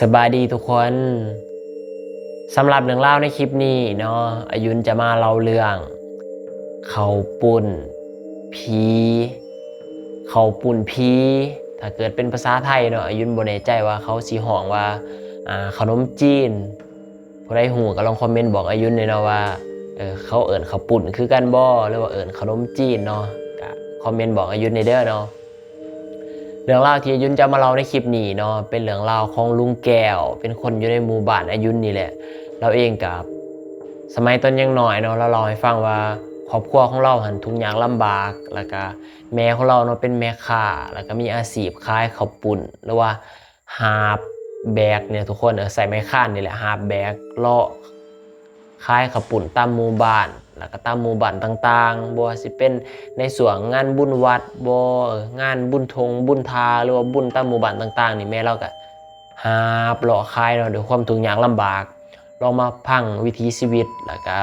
สบายดีทุกคนสำหรับเรื่องเล่าในคลิปนี้เนาะอายุนจะมาเล่าเรื่อง เขาปุ่นผีเขาปุ่นผีถ้าเกิดเป็นภาษาไทยเนาะอายุนบนในใจว่าเขาสีห้องว่าขนมจีนผู้ใดหูก็ลองคอมเมนต์บอกอายุนเลยเนาะว่าเเขาเอิญเขาปุ่นคือกันบ่หรือว่าเอิญขนมจีนเนาะคอมเมนต์บอกอายุนในเด้อเนาะ เรื่องราวที่ยุนจะมาเล่าในคลิปนี้เนาะเป็นเรื่องราวของลุงแก้ว เป็นคนอยู่ในหมู่บ้านอายุนนี่แหละ เราเองกับสมัยต้นยังหน่อยเนาะเราเล่าให้ฟังว่าครอบครัวของเราหันทุกอย่างลำบาก แล้วก็แม่ของเราเนาะเป็นแม่ค้าแล้วก็มีอาชีพขายข้าวปุ่นหรือว่าหาบแบกเนี่ยทุกคนเออใส่ไม้ค้านนี่แหละหาบแบกเลาะขายข้าวปุ่นตามหมู่บ้าน แล้วก็ตามหมู่บ้านต่างๆบ่ว่าสิเป็นในส่วนงานบุญวัดบ่เอ่องานบุญทงบุญทาหรือว่าบุญตามหมู่บ้านต่าง ๆ นี่แม่เราก็หาบเลาะคายเนาะด้วยความทุกข์ยากลำบากลองมาพังวิถีชีวิตแล้วก็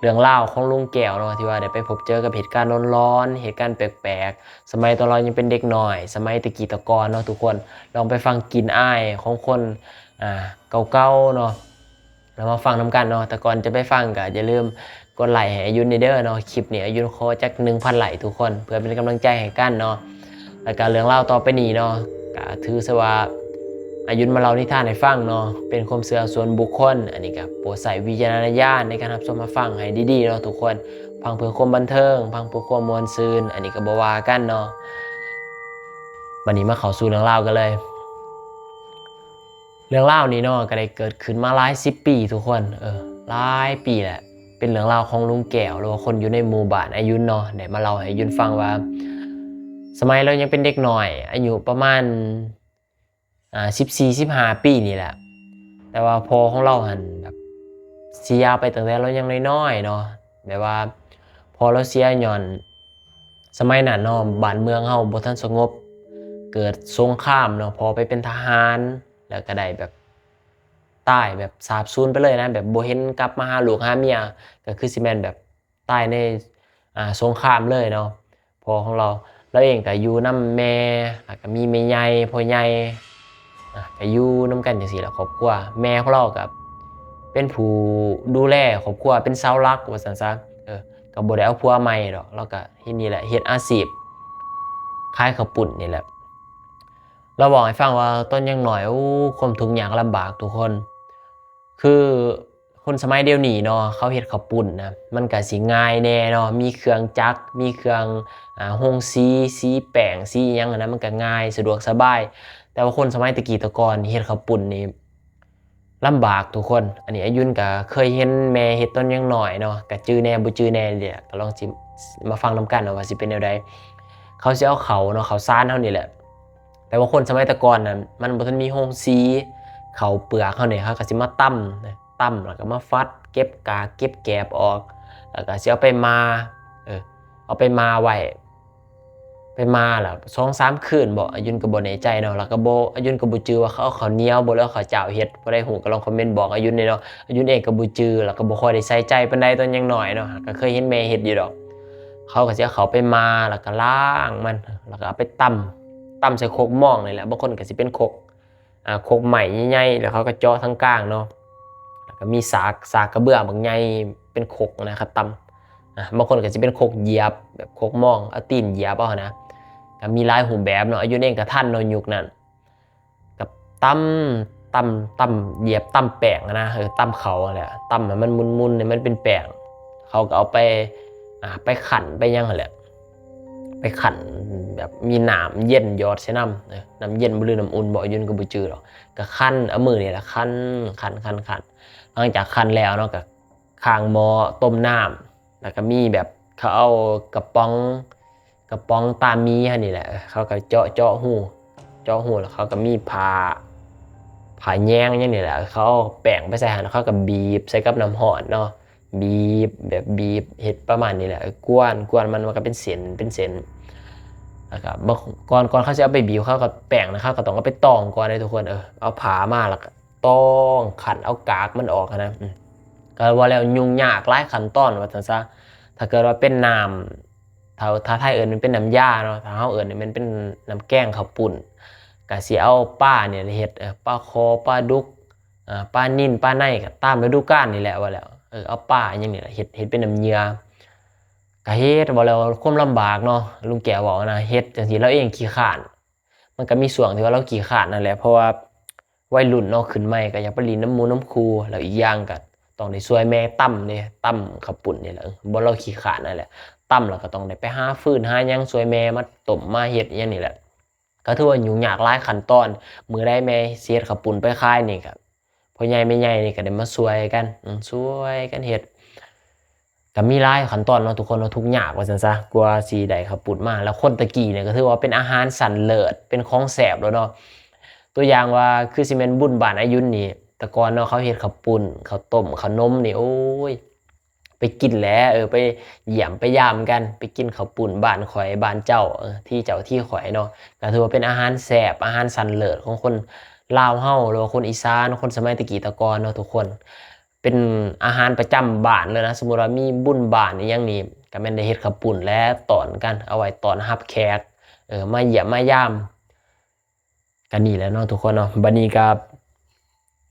เรื่องเล่าของลุงแก้วเนาะที่ว่าได้ไปพบเจอกับเหตุการณ์ร้อนๆเหตุการณ์แปลกๆ สมัยตอนเรายังเป็นเด็กหน่อย สมัยตะกี้ตะกอนเนาะทุกคนลองไปฟังกินอ้ายของคนอ่าเก่าๆเนาะแล้วมาฟังน้กันเนาะแต่ก่อนจะไปฟังก็อย่าลืม กดไลค์ให้อายุนเด้อเนาะคลิปนี้อายุนขอจัก1,000ไลค์ทุกคน เพื่อเป็นกำลังใจให้กันเนาะแล้วก็เรื่องเล่าต่อไปนี้เนาะก็ถือซะว่าอายุนมาเล่านิทานให้ฟังเนาะเป็นความเชื่อส่วนบุคคล อันนี้ก็โปรดใส่วิจารณญาณในการรับชมมาฟังให้ดีๆเนาะทุกคนฟังเพื่อความบันเทิงฟังเพื่อความมวลซืน อันนี้ก็บวากันเนาะวันนี้มาเข้าสู่เรื่องเล่ากันเลย เรื่องเล่านี้เนาะก็ได้เกิดขึ้นมาหลายสิบปีทุกคนเออหลายปีแหละ เป็นเรื่องราวของลุงแก้วหรือว่าคนอยู่ในหมู่บ้านอายุนเนาะเดี๋ยวมาเล่าให้ยุนฟังว่า สมัยเรายังเป็นเด็กหน่อย อายุประมาณอ่าสิบสี่สิบห้าปีนี่แหละ แต่ว่าพอของเราหันแบบเสียไปตั้งแต่เรายังน้อยๆเนาะแบบว่า พอเราเสียย้อน สมัยนั้นเนาะบ้านเมืองเฮาบ่ทันสงบ เกิดสงครามเนาะพอไปเป็นทหารแล้วก็ได้แบบ ตายแบบสาบสูญไปเลยนะแบบโบเห็นกลับมาหาลูกหาเมียก็คือซีแมนแบบตายในอ่าสงครามเลยเนาะพอของเราเราเองก็อยู่น้ำแม่แล้วก็มีแม่ใหญ่พ่อใหญ่ก็อยู่น้ำกันจังซี่และครอบครัวแม่ของเรากับเป็นผู้ดูแลครอบครัวเป็นเสาหลักว่าซั่นซะเออก็บ่ได้เอาผัวใหม่ดอกเราก็เฮ็ดนี่แหละเฮ็ดอาชีพขายข้าวปุ้นนี่แหละเราบอกให้ฟังว่าต้นยังหน่อยโอ้ความทุกข์ยากลำบากทุกคน คือคนสมัยเดียวนี้เนาะเขาเฮ็ดข้าวปุ้นนะมันก็สิง่ายแน่เนาะมีเครื่องจักรมีเครื่องอ่าโฮงสีสีแป้งสีหยังนะมันก็ง่ายสะดวกสบาย แต่ว่าคนสมัยตะกี้ตะกอนเฮ็ดข้าวปุ้นนี่ลำบากทุกคน อันนี้อายุนก็เคยเห็นแม่เฮ็ดตอนยังหน่อยเนาะก็จื้อแน่บ่จื้อแน่เนี่ยก็ลองสิมาฟังนํกันเนาะว่าสิเป็นแนวใดเขาสิเอาเขาเนาะเขาวสารเฮานี่แหละแต่ว่าคนสมัยตะกอนน่ะมันบ่ทันมีโฮงซี เขาเปลือกเขาเนี่ยเขาก็สิมาตั้มนะตั้มแล้วก็มาฟัด เก็บกาเก็บแกบออก แล้วก็เสิเอาไปมาเออเอาไปมาไว้ไปมาแล้วสองสามคืนบ่อายุนก็บ่แน่ใจเนาะแล้วก็บ่อายุนก็บ่จือว่าเขาเขาเนียวบ่แล้วข้าเจ้าเฮ็ดบ่ได้ฮู้ก็ลองคอมเมนต์บอกอายุนนี่เนาะอายุนเองก็บ่จือแล้วก็บ่ค่อยได้ใส่ใจปานใดตอนยังน้อยเนาะก็เคยเห็นแม่เฮ็ดอยู่ดอก เขาก็สิเอาเขาไปมาแล้วก็ล้างมัน แล้วก็เอาไปตำตำใส่โคกหม่องนี่แหละบางคนก็สิเป็นโคก โคกใหม่ใหญ่ๆแล้วเขาก็เจาะทั้งกลางเนาะแล้วก็มีสากสากกระเบื้องบางใหญ่เป็นโคกนะครับตำอ่าบางคนก็สิเป็นโคกเหยียบแบบโคกม่องเอาตีนเหยียบเอานะก็มีลายหูแบบเนาะอายุเองกับท่านเนาะยุคนั้นกับตำตำตำเหยียบตำแป้งนะเออตำเขาอะแหละตำให้มันมุนๆเนี่ยมันเป็นแป้งเขาก็เอาไปอ่าไปขันไปยังอะแหละไปขัน แบบมีน้ำเย็นยอดใส่น้ำน้ำเย็นบ่หรือน้ำอุ่นบ่ยืนก็บ่จือหรอกก็คั้นเอามือนี่แหละคั้นคั้นคั้นคั้นหลังจากคั้นแล้วเนาะก็ข้างหม้อต้มน้ำแล้วก็มีแบบเขาเอากระป๋องกระป๋องตามีฮะนี่แหละ เขาก็เจาะเจาะหูเจาะหูแล้วเขาก็มีผ้าผ้าแยงอย่างนี้แหละ เขาเอาแป้งไปใส่หันเขาก็บีบใส่กับน้ำร้อนเนาะบีบแบบบีบเฮ็ดประมาณนี้แหละกวนกวนมันมันก็เป็นเส้นเป็นเส้น นะครับบางก่อนก่อนเขาจะเอาไปบีบเขาก็แป้งนะครับก็ต้องเอาไปตองก่อนเลยทุกคนเออเอาผามาแล้วตองขันเอากากมันออกนะก็ว่าแล้วยุ่งยากหลายขั้นตอนว่าซั่นซะถ้าเกิดว่าเป็นน้ำถ้าถ้าไทยเอิญมันเป็นน้ำยาเนาะถ้าเฮาเอิญมันเป็นน้ำแกงข้าวปุ่นก็สิเอาปลาเนี่ยเฮ็ดปลาคอปลาดุกอ่าปลานิ่นปลาในก็ตามฤดูกาลนี่แหละว่าแล้วเออเอาปลาอย่างนี้เฮ็ดเฮ็ดเป็นน้ำเยื่อ ก็เฮ็ดบ่แล้วความลำบากเนาะลุงแกบอกนะเฮ็ดจังซี่เราเองขี้คร้าน มันก็มีส่วนที่ว่าเราขี้คร้านนั่นแหละเพราะว่าวัยรุ่นเนาะขึ้นใหม่ก็อยากไปลินน้ำมูน้ำคูแล้วอีกอย่างก็ต้องได้ช่วยแม่ตั้มเด้ตั้มข้าวปุ้นนี่แหละเออบ่เราขี้คร้านนั่นแหละตั้มแล้วก็ต้องได้ไปหาฟืนหาหยังช่วยแม่มาต้มมาเฮ็ดอย่างนี้แหละก็ถือว่ายุ่งยากหลายขั้นตอน มือใดแม่สิเฮ็ดข้าวปุ้นไปขายนี่ก็พ่อใหญ่แม่ใหญ่นี่ก็ได้มาช่วยกันช่วยกันเฮ็ด ก็มีหลายขั้นตอนเนาะทุกคนเนาะทุกยากว่าซั่นซะกว่าสิได้ข้าวปุ้นมา แล้วคนตะกี้เนี่ยก็ถือว่าเป็นอาหารสันเลิศเป็นของแซ่บแล้วเนาะตัวอย่างว่าคือสิแม่นบุญบานอายุนี่แต่ก่อนเนาะเขาเฮ็ดข้าวปุ้นข้าต้มขานมนี่โอ้ยไปกินแหล้วเออไปเยี่ยมไปยามกัน ไปกินข้าวปุ่นบ้านข่อยบ้านเจ้าที่เจ้าที่ข่อยเนาะก็ถือว่าเป็นอาหารแซ่บอาหารสันเลิศของคนลาวเฮาหรือว่าคนอีสานคนสมัยตะกี้ตะกอนเนาะทุกคน เป็นอาหารประจำบ้านเลยนะ สมมุติว่ามีบุญบ้านอย่างนี้ก็แม่นได้เฮ็ดข้าปุ่นและตอนกันเอาไว้ตอนรับแขกเออมาเยี่ยมมายามก็นี่แหละเนาะทุกคนเนาะบัดนี้ก็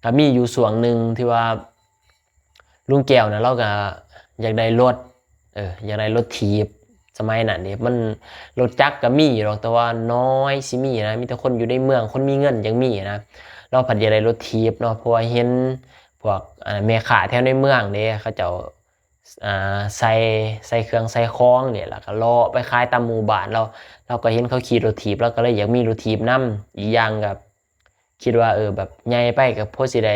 ก็มีอยู่ส่วนหนึ่งที่ว่าลุงแก้วนะเราก็อยากได้รถเอออยากได้รถถีบสมัยนั้นเนี่ยมันรถจักรก็มีอยู่หรอกแต่ว่าน้อยสิมีนะมีแต่คนอยู่ในเมืองคนมีเงินยังมีนะเราผัดอยากได้รถถีบเนาะเพราะว่าเห็น พวกอ่าแม่ค้าแถวในเมืองเด้เขาจ้าอ่าใส่ใส่เครื่องใส่ของเนี่ยแล้วก็เลาะไปขายตามหมู่บ้านเราเราก็เห็นเขาขี่รถถีบเราก็เลยอยากมีรถถีบนํอีกอย่างกับคิดว่าเออแบบใหญ่ไปก็พอสิได้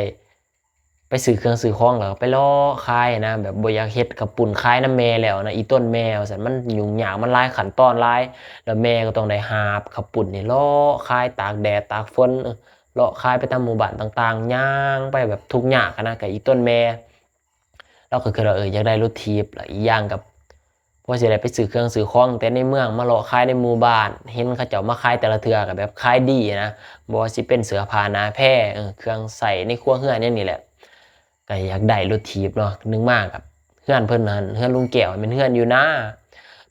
ไปซื้อเครื่องซื้อของแล้วไปล่อขายนะแบบบอยากเฮ็ดกับปุ่นขายน้ำแม่แล้วนะอีต้นแมว่าซั่นมันยุ่งยากมันลายขันตอนลายแล้วแม่ก็ต้องได้หาบขับปุ่นนี่ล่อขายตากแดดตากฝน เลาะขายไปตามหมู่บ้านต่างๆย่างไปแบบทุกข์ยากนะกับอีต้นแม่เราก็คือว่าเอออยากได้รถถีบแล้วอีกอย่างกับพอสิได้ไปซื้อเครื่องซื้อของแต่ในเมืองมาเลาะขายในหมู่บ้าน เห็นเขาเจ้ามาขายแต่ละเทือก็แบบขายดีนะบ่ว่าสิเป็นเสือผ้านาแพรเออเครื่องใส่ในครัวเรือนอย่นี้แหละก็อยากได้รถถีบเนาะนึกมากกับเฮือนเพิ่นนั่นเฮือนลุงแก้วเป็นเฮือนอยู่หน้า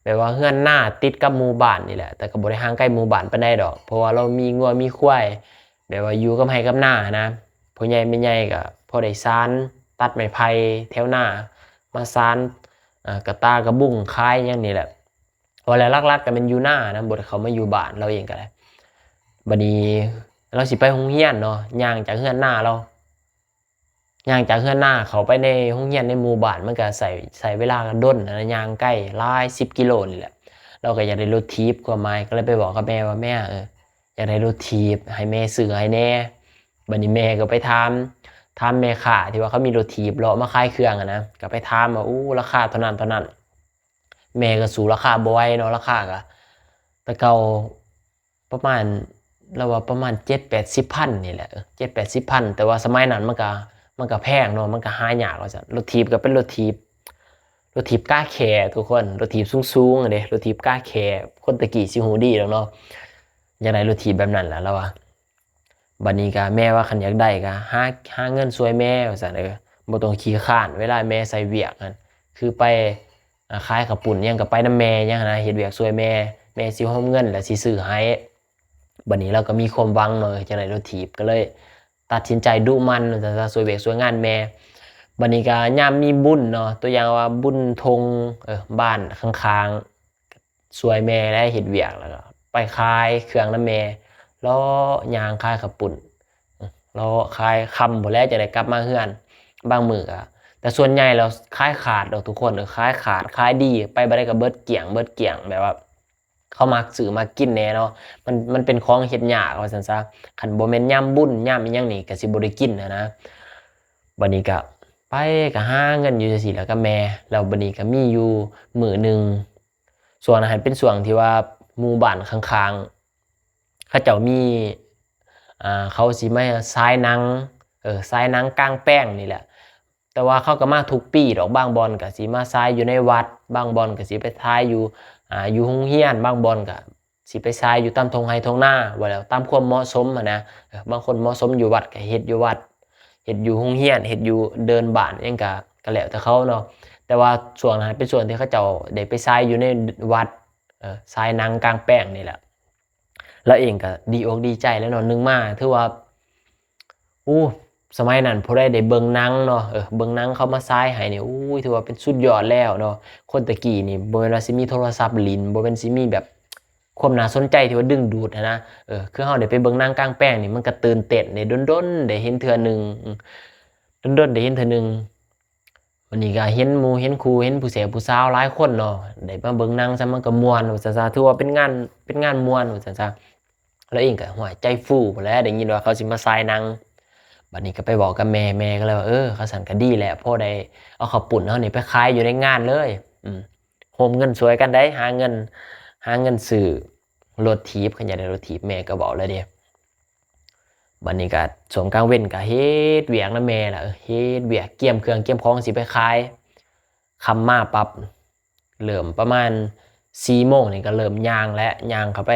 แบบว่าเฮือนหน้าติดกับหมู่บ้านนี่แหละแต่ก็บ่ได้ห่างไกล้หมู่บ้านปานใดดอก เพราะว่าเรามีงัวมีควาย แบบว่าอยู่กับไร่กับหน้านะพ่อใหญ่แม่ใหญ่ก็พอได้ซานตัดไม้ไผ่แถวหน้า มาซานกระตากระบุ้งคายอย่างนี้แหละพอแล้วลักๆก็เป็นอยู่หน้านะบ่ได้เขามาอยู่บ้านเราเองก็ได้บัดนี้เราสิไปโรงเรียนเนาะย่างจากเฮือนหน้าเราย่างจากเฮือนหน้าเขาไปในห้องเรียนในหมู่บ้านมันก็ใส่ใส่เวลากันด้นนะย่างใกล้ลายสิบกิโลนี่แหละเราก็อยากได้รถทีบกว่าไม้ก็เลยไปบอกกับแม่ว่าแม่เออ อยากได้รถทีบให้แม่ซื้อให้แน่บัดนี้แม่ก็ไปถามถามแม่ค้าที่ว่าเขามีรถทีบเลาะมาขายเครื่องอะนะก็ไปถามว่าอู้ราคาเท่านั้นเท่านั้น แม่ก็สู่ราคาบ่ไหวเนาะราคาก็แต่เก่าประมาณเราว่าประมาณ7-80พันนี่แหละ7-80พันแต่ว่าสมัยนั้นมันก็มันก็แพงเนาะมันก็หายากว่าซั่นรถถีบก็เป็นรถถีบรถถีบก้าแคทุกคนรถถีบสูงๆเด้รถถีบก้าแคคนตะกี้สิฮูดีแล้วเนาะ อยากได้รถถีบแบบนั้นแหละแล้วว่าบัดนี้ก็แม่ว่าคันอยากได้ก็หาหาเงินช่วยแม่ว่าซั่นเออบ่ต้องขี้คร้าน เวลาแม่ใส่เวียกนั่นคือไปอ่าขายข้าวปุ้นยังก็ไปน้ำแม่ยังนะเฮ็ดเวียกช่วยแม่แม่สิโฮมเงิน แล้วสิซื้อให้บัดนี้เราก็มีความหวังเนาะจังได๋รถถีบก็เลย ตัดสินใจดุมันแต่จะสวยเบกสวยงานแม่บัดนี้ก็ยามมีบุญเนาะตัวอย่างว่าบุญธงเออบ้านข้างๆสวยแม่และเฮ็ดเวียกแล้วก็ ไปขายเครื่องน้ำแม่ล้อยางขายข้าวปุ้นล้อขายคำบ่แล้วจะได้กลับมาเฮือนบางมื้อก็แต่ส่วนใหญ่แล้วขายขาดดอกทุกคนเออขายขาดขายดี ไปบ่ได้ก็เบิดเกลี้ยงเบิดเกลี้ยงแบบว่าเขามักซื้อมากินแน่เนาะมันมันเป็นของเฮ็ดหยากว่าซั่นซะคันโบ่แม่นยามบุญยามอิหยังนี่ก็สิบ่ได้กินนะนะบัดนี้ก็ไปก็หาเงินอยู่จังซี่แล้วกับแม่แล้วบัดนี้ก็มีอยู่มือหนึ่งช่วนั้นหั้นเป็นช่วงที่ว่า หมู่บ้านข้างๆเขาเจ้ามีอ่าเขาสิมาฉายนังเออฉายนังกลางแปลงนี่แหละ แต่ว่าเขาก็มาทุกปีดอกบางบอนก็สิมาฉายอยู่ในวัด บางบอนก็สิไปฉายอยู่อ่าอยู่โรงเรียนบางบอนก็สิไปทรายอยู่ตามทงไฮทงหน้าว่าแล้วตามความเหมาะสมอะนะบางคนเหมาะสมอยู่วัดก็เฮ็ดอยู่วัดเฮ็ดอยู่โรงเรียนเฮ็ดอยู่เดินบ้านยังก็ก็แล้วแต่เขาเนาะแต่ว่าส่วนนั้นเป็นส่วนที่เขาเจ้าได้ไปทรายอยู่ในวัด เออทรายนังกลางแปลงนี่แหละ แล้วเองก็ดีอกดีใจแล้วเนาะนึงมากถือว่าอู้สมัยนั้นพอได้ได้เบิงนังเนาะเออเบิงนังเขามาซ้ายให้นี่ยอู้ถือว่าเป็นสุดยอดแล้วเนาะคนตะกี้นี่บ่แม่นว่าสิมีโทรศัพท์ลินบ่แม่นสิมีแบบความน่าสนใจที่ว่าดึงดูดนะเออคือเฮาได้ไปเบิงนังกลางแปลงนี่มันก็ตื่นเต้นได้ดนๆได้เห็นเทื่อหนึงอืมดนๆได้เห็นเทื่อหนึง วันนี้ก็เห็นหมู่เห็นครูเห็นผู้เสียผู้สาวหลายคนเนาะได้มาเบิ่งนังซะมันก็ม่วนว่าซั่นซะถือว่าเป็นงานเป็นงานม่วนว่าซั่นซะแล้วเองก็หัวใจฟูแล้วได้ยินว่าเขาสิมาฉายนังบัดนี้ก็ไปบอกกับแม่แม่ก็เลยว่าเออเขาสั่นก็ดีแหละพ่อได้เอาข้าวปุ้นเฮานี่ไปขายอยู่ในงานเลยอืมโฮมเงินสวยกันได้หาเงิน หาเงินซื้อรถถีบคันได้รถถีบแม่ก็บอกแล้วเด้ บัดนี้ก็สวมกลางเว้นก็เฮ็ดเวียกนำแม่ล่ะเออเฮ็ดเวียกเกี่ยมเครื่องเกี่ยมของสิไปขายคำมาปรับเริ่มประมาณ4โมงนี่ก็เริ่มย่างแล้วย่างเข้าไป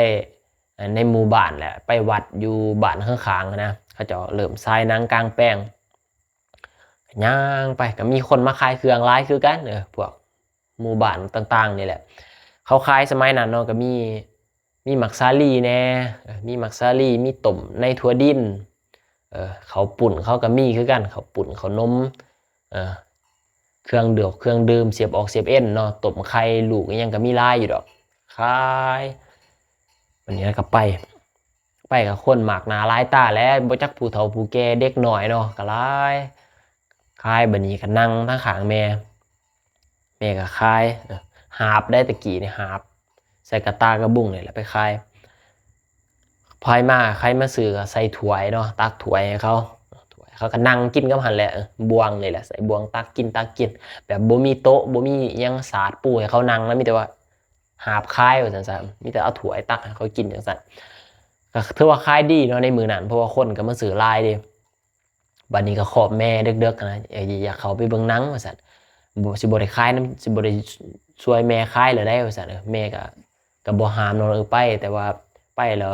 ในหมู่บ้านแหละไปวัดอยู่บ้านข้างๆนะเขาเจะเริ่มทรายนางกลางแปลงย่างไปก็มีคนมาขายเครื่องหลายคือกันเออพวกหมู่บ้านต่างๆนี่แหละ เขาขายสมัยนั้นเนาะก็มี มีหมักซาลีแน่มีหมักซาลีมีต้มในถั่วดินเออเขาปุ่นเขาก็มีคือกันเขาปุ่นเขานมเออเครื่องเดือกเครื่องดื่มเสียบออกเสียบเอ็นเนาะต้มไข่ลูกยังก็มีลายอยู่ดอกขายวันนี้ก็ไป ไปกับคนหมากนาลายตาแล้วบ่จักผู้เฒ่าผู้แก่เด็กหน้อยเนาะก็ลายขายบัดนี้ก็นั่งทางขางแม่แม่ก็ขายหาบได้ตะกี้นี่หาบ ใส่กระตากระบุ้งนี่แหละไปขายพายมาใครมาซื้อก็ใส่ถ้วยเนาะตักถ้วยให้เขาถ้วยเขาก็นั่งกินกับหันแหละบวงนี่แหละใส่บวงตักกินตักกิน แบบบ่มีโต๊ะบ่มียังสาดปูให้เขานั่งแล้วมีแต่ว่าหาบคายว่าซั่นมีแต่เอาถ้วยตักให้เขากินจังซั่นก็ถือว่าขายดีเนาะในมือนั้นเพราะว่าคนก็มาซื้อลายเด้บัดนี้ก็ขอบแม่เด็กๆนะอยากเขาไปเบิ่งหนังว่าซั่นบ่สิบ่ได้ขายนํสิบ่ได้ช่วยแม่ขายเลยได้ว่าซั่นแม่ก็ ก็บ่ห้ามนาะเออไป แต่ว่าไปแล้ว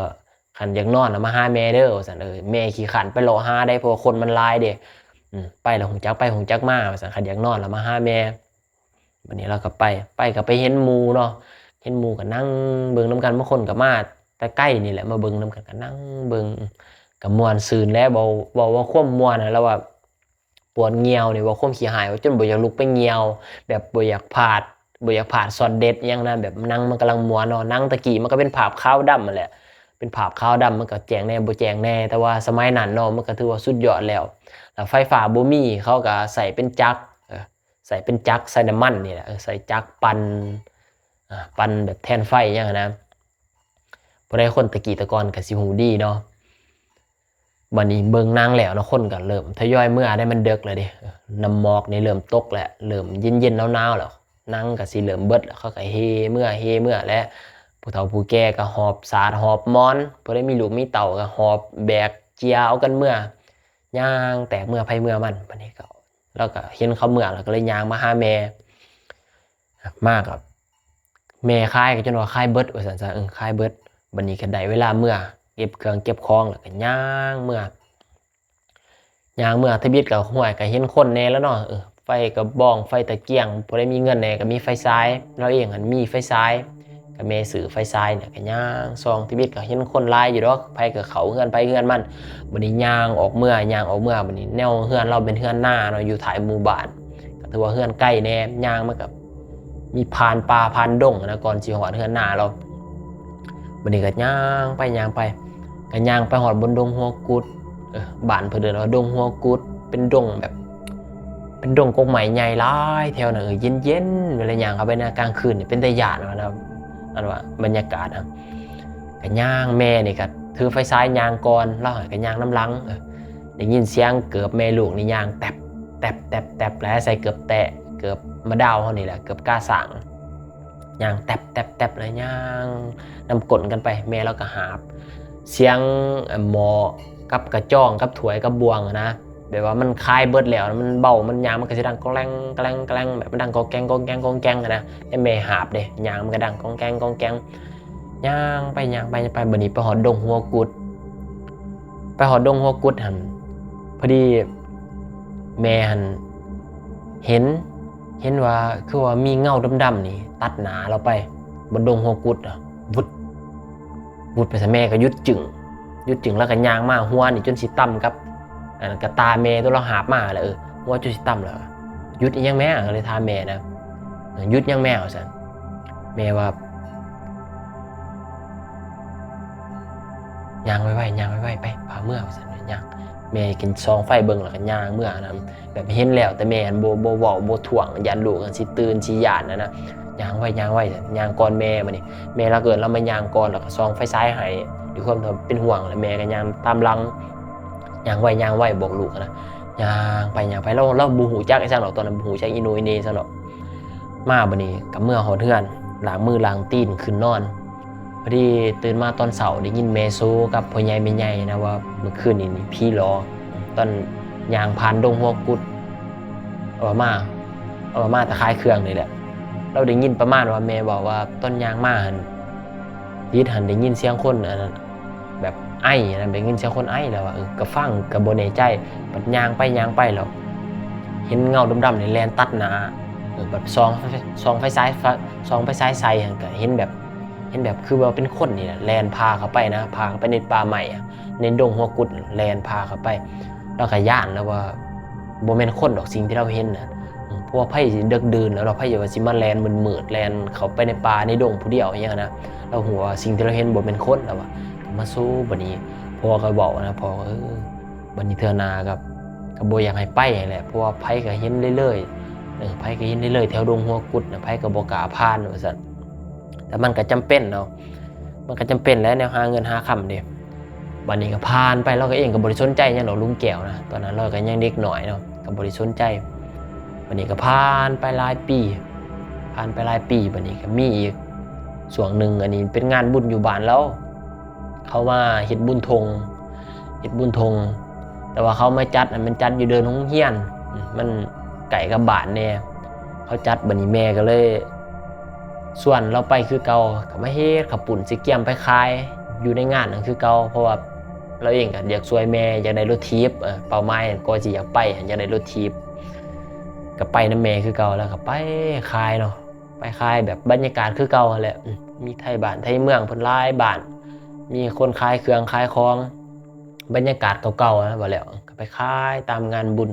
คันอยากนอนนะมาหาแม่เด้อว่าซั่นเออแม่ขี้ขันไปรอหาได้เพราะคนมันลายเด้อืมไปแล้วหูจักไปหูจักมาว่าซั่นคันอยากนอนแล้วมาหาแม่วันนี้เราก็ไปไปก็ไปเห็นหมูเนาะเห็นหมูก็นั่งเบิ่งนํกันบางคนก็มาแต่ใกล้นี่แหละมาเบิ่งนํกันก็นั่งเบิ่งก็ม่วนซื่นแล้วบ่บ่ว่าความม่วนนะแล้วว่าปวดเงียวนี่ว่าความขี้หายว่าจนบ่อยากลุกไปเงียว แบบบ่อยากพลาด บ่อยากพลาดช็อตเด็ดยังนะแบบนั่งมันกำลังมัวเนาะนั่งตะกี้มันก็เป็นภาพขาวดำนั่นแหละ เป็นภาพขาวดำมันก็แจงแน่บ่แจงแน่ แต่ว่าสมัยนั้นเนาะมันก็ถือว่าสุดยอดแล้วแล้วไฟฟ้าบ่มีเขาก็ใส่เป็นจักใส่เป็นจักใส่น้ำมันนี่แหละใส่จักปั่นปั่นแบบแทนไฟยังนะบ่ได้คนตะกี้ตะกอนก็สิหูดีเนาะบัดนี้เบิ่งนางแล้วนะคนก็เริ่มทยอยเมื่อได้มันเดึกแล้วด้เออน้ำหมอกนี่เริ่มตกแล้วเริ่มเย็นๆหนาวๆแล้ว นั่งก็สิเริ่มเบิดแล้วเขาก็เฮเมื่อเฮเมื่อและผู้เฒ่าผู้แก่ก็หอบสาดหอบมอนบ่ได้มีลูกมีเต่าก็หอบแบกเจียเอากันเมื่อย่างแตกเมื่อไผเมื่อมันบัดนี้ก็เราก็เห็นเขาเมื่อแล้วก็เลยย่างมาหาแม่มากครับแม่ค่ายก็จนว่าคายเบิดว่าซั่นซะเออคายเบิดบัดนี้ก็ได้เวลาเมื่อเก็บเครื่องเก็บของแล้วก็ย่างเมื่อย่างเมื่อทบิดก็ห้วยก็เห็นคนแน่แล้วเนาะเออ ไฟกระบองไฟตะเกียงพอได้มีเงินแหน่ก็มีไฟซ้ายเราเองหันมีไฟซ้ายก็แม่สื่อไฟซ้ายเนี่ยก็ย่างซองที่บิดก็เห็นคนหลายอยู่ดอกไผก็เขาเฮือนไปเฮือนมันบัดนี้ย่างออกเมื่อย่างออกเมื่อบัดนี้แนวเฮือนเราเป็นเฮือนหน้าเนาะอยู่ท้ายหมู่บ้านก็ถือว่าเฮือนใกล้แน่ย่างมันก็มีพานป่าพานดงนะก่อนสิฮอดเฮือนหน้าเราบัดนี้ก็ย่างไปย่างไปก็ย่างไปฮอดบนดงหัวกุดเออบ้านเพิ่นเดินว่าดงหัวกุดเป็นดงแบบ เป็นดงกงใหม่ใหญ่หลายแถวนั้นเออเย็นๆเวลาย่างเขาไปนะกลางคืนนี่เป็นแตาหยาดนะครับอันว่าบรรยากาศนะก็ย่างแม่นี่ก็ถือไฟซ้ายยางก่อนเล่าให้ก็ย่างน้ำลังเออได้ยินเสียงเกือบแม่ลูกนี่ย่างแตบแตบแตบแตบแล้วใส่เกือบแตะเกือบมะดาวเฮานี่แหละเกือบกล้าสั่งย่างแตบแตบแตบเลยย่างนำกลนกันไปแม่แล้วก็หาบ เสียงหมอกับกระจ้องกับถวยกับบวงนะ แบบว่ามันคลายเบิดแล้วมันเบา มันยางมันก็จะดังก้องแรงกองแรงกองแรงแบบมันดังก้องแกงก้องแกงก้องแกงอะนะไอ้เมหาบเด้ยางมันก็ดังก้องแกงก้องแกงย่างไปย่างไปไปบัดนี้ไปหอดดงหัวกุด ไปหอดดงหัวกุดหันพอดีแม่หันเห็นเห็นว่าคือว่ามีเงาดำๆนี่ ตัดหนาเราไปบนดงหัวกุดอะวุดวุดไปซะแม่ก็ยุดจึงยุดจึงแล้วก็ย่างมาหัวนี่จนสิต่ำกับ อันนั้นก็ตาแม่ตัวเราหาบมาแล้วเออหัวจนสิต่ำแล้วหยุดยังแม่ก็เลยถามแม่นะยุดยังแม่ว่าซั่นแม่ว่าย่างไว้ไว้ย่างไว้ไว้ไปพาเมื่อว่าซั่นย่างแม่กินซองไฟเบิ่งแล้วก็ย่างเมื่อนะแบบเห็นแล้วแต่แม่อันบ่บ่เว้าบ่ถ่วงยันลูกกันสิตื่นสิย่านนะนะย่างไว้ย่างไว้ซั่นย่างก่อนแม่บัดนี้แม่เราเกิดเรามาย่างก่อนแล้วก็ซองไฟซ้ายให้ด้วยความทำเป็นห่วงแล้วแม่ก็ย่างตามลัง ยางไหวยางไหวบอกลูกนะยางไปยางไปเราเราบ่ฮู้จักไอ้ซั่นหรอกตอนนั้นบ่ฮู้จักอีโนอีเหนซั่นหรอกมาบัดนี้ก็เมื่อฮอดเฮือนล้างมือล้างตีนขึ้นนอนพอดีตื่นมาตอนเสาร์ได้ยินแม่โซกับพ่อใหญ่แม่ใหญ่นะว่าเมื่อคืนนี้นี่พี่รอตอนยางพานดงหัวกุดเอามาเอามาตะคายเครื่องนี่แหละ เราได้ยินประมาณว่าแม่บอกว่าต้นยางมาหันยิดหันได้ยินเสียงคนอันนั้น ไอ้นะได้ยินเสียงคนไอ้แล้วว่าเออกระฟังกระโบเนใจบัดยางไปยางไปแล้วเห็นเงาดำๆในแลนตัดหนาเออแบบซองซองไฟซ้ายซองไฟซ้ายใส่ก็เห็นแบบเห็นแบบคือว่าเป็นคนนี่แหละแลนพาเขาไปนะพาเขาไปในป่าใหม่อะในดงหัวกุดแลนพาเขาไปแล้วก็ย่านแล้วว่าโบแมนคนดอกสิ่งที่เราเห็นนะเพราะว่าไพ่เดึกดื่นแล้วเราไพ่อย่าว่าสิมาแลนมืนมืดแลนเขาไปในป่าในดงผู้เดียวอย่างเงี้ยนะเราหัวสิ่งที่เราเห็นโบแมนคนแล้วว่า มาสู้บันนี้พ่อก็บอกนะพ่อก็เออบันนี้เธอนากับกับโบอยากให้ไปแหละเพราะว่าไพ่ก็เห็นเรื่อยๆเออไพ่ก็เห็นเรื่อยๆแถวดงหัวกุดนะไพ่ก็บอกล้าพานว่าซั่นแต่มันก็จำเป็นเนาะมันก็จำเป็นแล้วแนวหาเงินหาคำเดียวันนี้ก็ผ่านไปเราก็เองกับบริสนใจหยังหรอกลุงแก้วนะตอนนั้นเราก็ยังเด็กหน่อยเนาะกับบริสนใจวันนี้ก็ผ่านไปหลายปีผ่านไปหลายปีวันนี้ก็มีอีกส่วนหนึ่งอันนี้เป็นงานบุญอยู่บ้านแล้ว เขามาเฮ็ดบุญธงเฮ็ดบุญธงแต่ว่าเขาไม่จัดอันมันจัดอยู่เดินห้องเฮียน มันไก่กับบานเนี่ยเขาจัดบันีแม่ก็เลย ส่วนเราไปคือเกากับมาเฮ็ดขับปุ่นสิเกียมไปขายอยู่ในงานนั่นคือเกาเพราะว่าเราเองก็อยากช่วยแม่อยากได้รถทีบเป้าหมายก็สิอยากไปอยากได้รถทีบก็ไปน้ำแม่คือเก่าแล้วก็ไปขายเนาะไปขายแบบบรรยากาศคือเก่าแหละมีไทยบ้านไทยเมืองพนลายบ้าน มีคนขายเครื่องขายของ บรรยากาศเก่าๆนะบ่แล้วก็ไปขายตามงานบุญ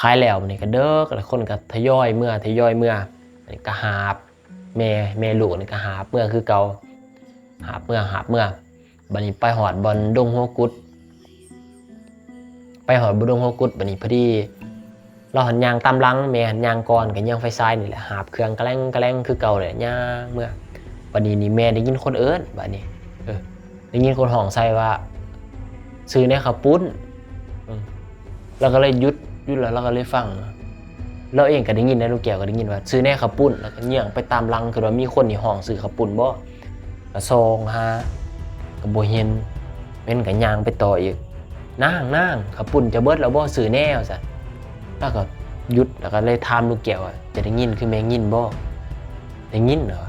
ขายแล้วนี่ก็เด้อแล้วคนก็ทยอยเมื่อทยอยเมื่อนนี้ก็หาบแม่แม่ลูกนี่ก็หาบเมื่อคือเก่าหาบเมื่อหาบเมื่อบัดนี้ไปหอดบอลดงหัวกุด ไปหอดบนดงหัวกุดบัดนี้พอดีเราหันยางตามลังแม่หันยางก่อนกับยางไฟซ้ายนี่แหละหาบเครื่องกระแลงกระแลงคือเก่าเลยย่างเมื่อบัดนี้นี่แม่ได้ยินคนเอิ้นบัดนี้ ได้ยินคนห้องใส่ว่า ซื้อในขับปุ้นอืมเราก็เลยหยุดหยุดแล้วเราก็เลยฟังเราเองก็ได้ยินนะลูกแก้วก็ได้ยินว่า ซื้อแน่ข้าวปุ้นแล้วก็เงี่ยงไปตามรังคือว่ามีคนที่ห้องซื้อข้าวปุ้นบ่ก็ซองหาก็บ่เห็นเป็นก็ย่างไปต่ออีกนางนางข้าวปุ้นจะเบิดแล้วบ่ซื้อแน่ว่าซั่นแล้วก็หยุดแล้วก็เลยถามลูกแก้วว่าจะได้ยินคือแม่ยินบ่ได้ยินเหรอ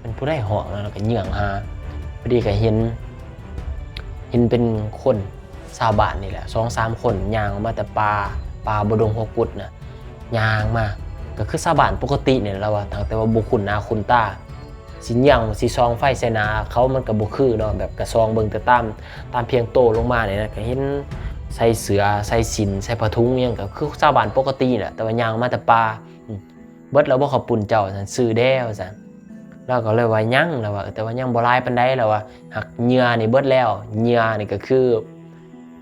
เป็นผู้ได้ห้องแล้วก็เงี่ยงหา พอดีก็เห็น เห็นเป็นคนชาวบ้านนี่แหละสองสามคนยางออกมาแต่ป่าป่าบดงหัวกุดนะยางมาก็คือชาวบ้านปกติเนี่ยเราว่าทางแต่ว่าบุคุณนาคุณตาสินยังสิซองไฟใส่หนาเขามันก็บ่คือเนาะแบบกระซองเบิงแต่ตามตามเพียงโตลงมาเนี่ยนะก็เห็นใส่เสือใส่สินใส่ผ้าถุงอิหยังก็คือชาวบ้านปกติแหละแต่ว่ายางมาแต่ป่าเบิดแล้วบ่ขอปุ่นเจ้าซั่นซื้อแด้วซั่น เราก็เลยว่ายังแล้วว่าแต่ว่ายังบ่ลายปานใดแล้วว่าหักเหงื่อนี่เบิดแล้วเหงื่อนี่ก็คือ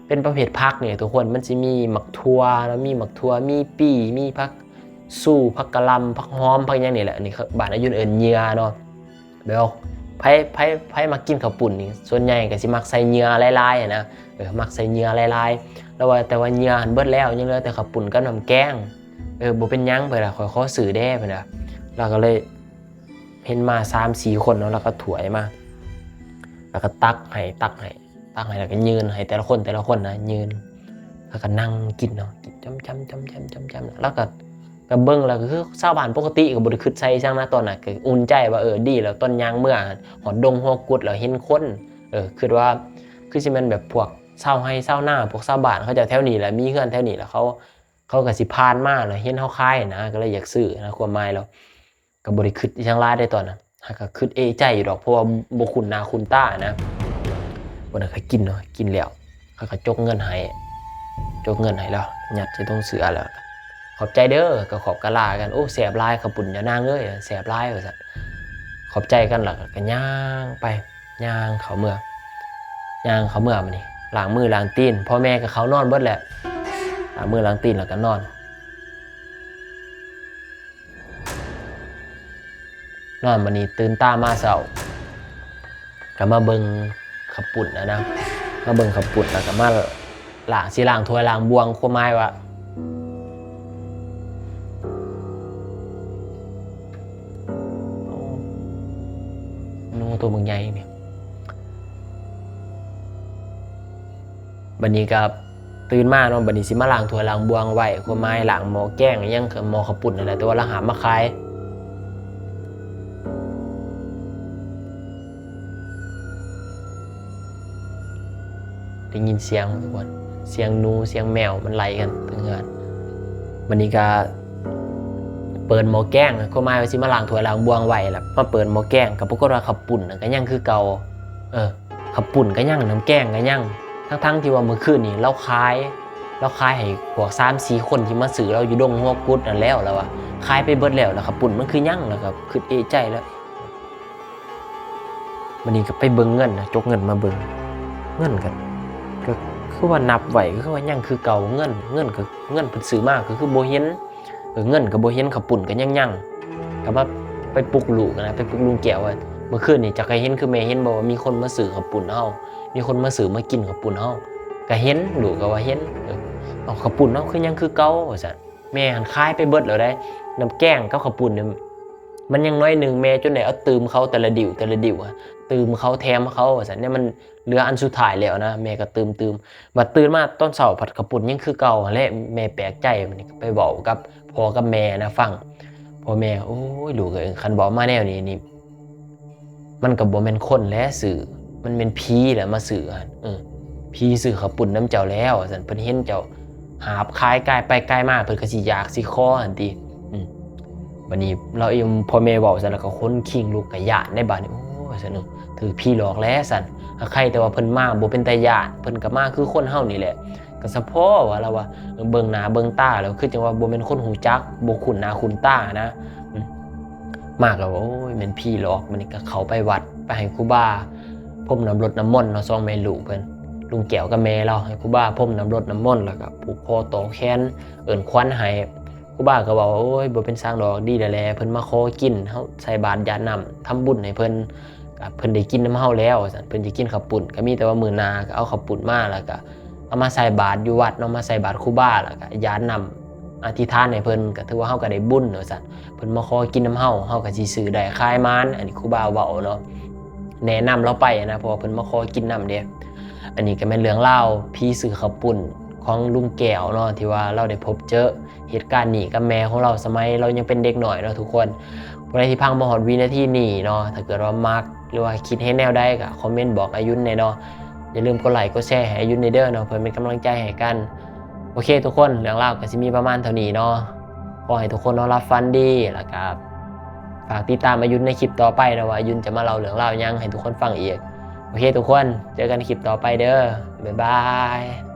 เป็นประเภทพักเนี่ยทุกคนมันจะมีหมักทัวแล้วมีหมักทัวมีปีมีพักสู้พักกะลำพักหอมพักยังนี่แหละนี่บ้านอายุเอินเหยื่อเนาะเดี๋ยวไผไผไผมากินข้าวปุ่นนี่ส่วนใหญ่ก็สิมักใส่เหยื่อลายๆนะเออมักใส่เหยื่อลายๆแล้วว่าแต่ว่าเหยื่อหันเบิดแล้วยังเหลือแต่ข้าวปุ่นกับน้ำแกงเออบ่เป็นยังเพิ่นล่ะขอยขอซื้อแด้เพิ่นน่ะเราก็เลย เห็นมา3-4คนเนาะแล้วก็ถวยมา แล้วก็ตักให้ตักให้ตักให้แล้วก็ยืนให้แต่ละคนแต่ละคนนะยืน แล้วก็นั่งกินเนาะกินจำจำจำจำจำจำแล้วก็ก็เบิ้งแล้วก็คือชาวบ้านปกติก็บ่ได้คิดใส่ช่างนะตอนน่ะก็อุ่นใจว่าเออดีแล้วต้นยางเมื่อหอดดงหัวกุดแล้วเห็นคนเออคิดว่าคือสิม่นแบบพวกชาวไร่ชาวนาพวกชาบ้านเขาจะแถวนี้แหละมีเฮือนแถวนี้แล้วเขาเขาก็สิผ่านมากแล้วเห็นเฮาขายนะก็เลยอยากซื้อนะความหมายแล้ว ก็บ่ได้คิดอีหยังลายได้ตอนนั้นหากก็คิดเอใจอยู่ดอกเพราะว่าบคุ้นาคุ้นตานะบ่ได้นเคยกินเนาะกินแล้วเขาก็จกเงินให้จกเงินให้แล้วยัดใส่ตรงเสือแล้วขอบใจเด้อก็ขอบกะลากันโอ้แสบลายขาวปุ่นอย่านางเอ้ยแสบลายว่าซั่นขอบใจกันหล่ะก็ย่างไปย่างเขาเมื่อย่างเขาเมื่อมานี่ล้างมือล้างตีนพ่อแม่กับเขานอนเบิดแหละล้างมือล้างตีนแล้วก็นอน นอนมานี่ตื่นตามาเศร้าก็มาเบิงขับปุ่นนะนะมาเบิงขับปุ่นแล้วก็มาล้างสิล้างถ้วยล้างบวงความหมายว่านูตัวมึงใหญ่เนี่ยบันนี้ก็ตื่นมาเนาะบันนี้สิมาล้างถ้วยล้างบวงไว้ความหล้างหม้อแกงยังหม้อข้าวปุ่นนั่นแหละแต่ว่าเราหามาขาย ได้ยินเสียงทุกคนเสียงนูเสียงแมวมันไล่กันทั้งงานบันนี้ก็เปิดหม้อแกงความหมายว่าสิมาล้างถ้วยล้างบวงไว้แล้วมาเปิดหม้อแกงกับปรากฏว่าข้าวปุ่นก็ยังคือเก่าเออข้าวปุ่นก็ยังน้ำแกงก็ยังทั้งๆที่ว่าเมื่อคืนนี้เราขายเราขายให้พวกสามสี่คนที่มาซื้อเราอยู่ดงหัวกุดนั่นแล้วแล้วว่าขายไปเบิดแล้วแล้วครับปุ่นมันคือยั่งแล้วครับคือเอใจแล้ววันนี้ก็ไปเบิ่งเงินนะจกเงินมาเบิ่งเงินกัน คือว่านับไหวก็คือว่ายังคือเก่าเงินเงินก็เงินเพิ่นซื้อมากก็คือโบเห็นเงินก็โบเห็นขับปุ่นก็ยั่งยังก็ว่าไปปลุกลูกนะไปปลุกลุงแก้วว่าเมื่อคืนนี่จะใครเห็นคือแม่เห็นบอกว่ามีคนมาซื้อขับปุ่นเฮามีคนมาซื้อมากินขับปุ่นเฮาก็เห็นลูกก็ว่าเห็นเออเอาข้าวปุ้นเนาคือยังคือเก่าว่าซั่นแม่หันคายไปเบิดแล้วได้น้ำแกงกับข้าวปุ้นเนี่ย มันยังน้อยหนึ่งแม่จนได้เอาตืมเขาแต่ละดิวแต่ละดิวอะตืมเขาแถมเขาว่าซั่นเนี่ยมันเหลืออันสุดท้ายแล้วนะแม่ก็ตืมตืมบัดตื่นมาตอนเช้าผัดข้าวปุ้นยังคือเก่าและแม่แปลกใจมันไปบอกกับพ่อกับแม่นะฟังพ่อแม่โอ้ยลูกเอ้ยคันบอกมาแนวนี้นี่มันก็บ่แมนคนและสื่อมันเป็นผีแหละมาสื่อหั่นเออพี่ซื้อขปุ่นน้ำเจ้าแล้วสันเพิ่นเห็นเจ้าหาบคายกายไปกายมาเพิ่นก็สิอยากสิคออันติอืม บัดนี้เราเองพ่อแม่เว้าซั่นแล้วก็คนคิงลูกก็ย่านในบ้านนี่โอ้ยซั่นนาะถือพี่หลอกแล้วซั่นใครแต่ว่าเพิ่นมาบ่เป็นตาย่านเพิ่นก็มาคือคนเฮานี่แหละก็สะพอว่าแล้วว่าเบิ่งหน้าเบิ่งตาแล้วคือจังว่าบ่แม่นคนหูจักบ่คุ้นหน้าคุ้นตานะมากแล้วโอ้ยแม่นพี่หลอกมันนี่ก็เขาไปวัดไปให้ครูบาพรมน้ำรดน้ำมนต์เนาะซองแม่ลูกเพิ่นลุงแก้วกับแม่เราให้ครูบ้าพ่มน้ำรดน้ำมนต์แล้วก็ผูกคอต่อแขนเอิ่นควันให้ ครูบ้าก็บอกว่าโอ้ยบ่เป็นสร้างดอกดีแล้วแหละเพิ่นมาขอกินเฮาใส่บาตรยาน้ำทำบุญให้เพิ่นเพิ่นได้กินน้ำเฮาแล้วซั่นเพิ่นสิกินข้าวปุ้นก็มีแต่ว่ามื้อหน้าก็เอาข้าวปุ้นมาแล้วก็เอามาใส่บาตรอยู่วัดเนาะมาใส่บาตรครูบ้าแล้วก็ยาน้ำอธิษฐานให้เพิ่นก็ถือว่าเฮาก็ได้บุญเนาะซั่นเพิ่นมาขอกินน้ำเฮาเฮาก็สิซื้อได้คลายมานอันนี้ครูบาเว้าเนาะแนะนำเราไปนะเพราะว่าเพิ่นมาขอกินน้ำเด้อันนี้ก็เป็นเรื่องเล่าพี่สื่อขับปุ่น ของลุงแก้วเนาะที่ว่าเราได้พบเจอเหตุการณ์นี้กับแม่ของเราสมัยเรายังเป็นเด็กหน่อยเนาะทุกคนผู้ใดที่พังมาหอดวินาทีนี้เนาะถ้าเกิดว่ามักหรือว่าคิดให้แนวได้ก็คอมเมนต์บอกอายุนในเนาะอย่าลืมกดไลค์กดแชร์ให้อายุนในเด้อเนาะเพื่อเป็นกำลังใจให้กัน โอเคทุกคนเรื่องเล่าก็จะมีประมาณเท่านี้เนาะขอให้ทุกคนนอนรับฟันดีแล้วก็ฝากติดตามอายุนในคลิปต่อไปนะว่าอายุนจะมาเล่าเรื่องเล่ายังให้ทุกคนฟังอีกโอเคทุกคน เจอกันคลิปต่อไปเด้อ บ๊ายบาย